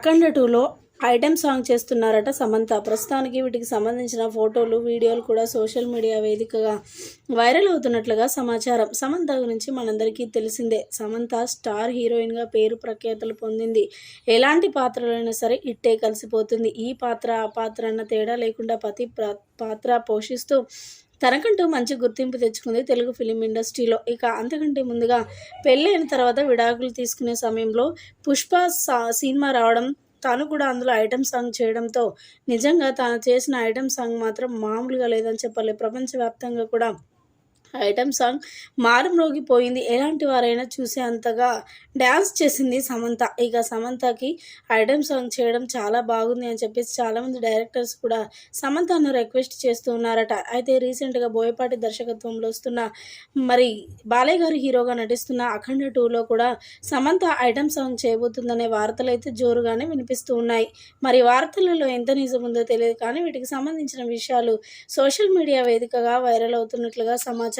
అఖండ టూలో item song చేస్తున్నారట సమంత. ప్రస్తుతానికి వీటికి సంబంధించిన ఫోటోలు వీడియోలు కూడా సోషల్ మీడియా వేదికగా వైరల్ అవుతున్నట్లుగా సమాచారం. సమంత గురించి మనందరికీ తెలిసిందే. సమంత స్టార్ హీరోయిన్గా పేరు ప్రఖ్యాతలు పొందింది. ఎలాంటి పాత్రలైనా సరే ఇట్టే కలిసిపోతుంది. ఈ పాత్ర ఆ పాత్ర అన్న తేడా లేకుండా ప్రతి పాత్ర పోషిస్తూ తనకంటూ మంచి గుర్తింపు తెచ్చుకుంది తెలుగు ఫిలిం ఇండస్ట్రీలో. ఇక అంతకంటే ముందుగా పెళ్ళైన తర్వాత విడాకులు తీసుకునే సమయంలో పుష్ప సా- సినిమా రావడం తాను కూడా అందులో ఐటమ్ సాంగ్ చేయడంతో నిజంగా తాను చేసిన ఐటమ్ సాంగ్ మాత్రం మామూలుగా లేదని చెప్పాలి. ప్రపంచవ్యాప్తంగా కూడా ఐటమ్ సాంగ్ మారుమ్రోగిపోయింది ఎలాంటి వారైనా చూసే అంతగా డ్యాన్స్ చేసింది సమంత. ఇక సమంతకి ఐటమ్ సాంగ్ చేయడం చాలా బాగుంది అని చెప్పేసి చాలామంది డైరెక్టర్స్ కూడా సమంతను రిక్వెస్ట్ చేస్తూ ఉన్నారట. అయితే రీసెంట్గా బోయపాటి దర్శకత్వంలో వస్తున్న మరి బాలయ్య గారు హీరోగా నటిస్తున్న అఖండ టూలో కూడా సమంత ఐటమ్ సాంగ్ చేయబోతుందనే వార్తలు అయితే జోరుగానే వినిపిస్తూ ఉన్నాయి. మరి వార్తలలో ఎంత నిజం ఉందో తెలియదు కానీ వీటికి సంబంధించిన విషయాలు సోషల్ మీడియా వేదికగా వైరల్ అవుతున్నట్లుగా సమాచారం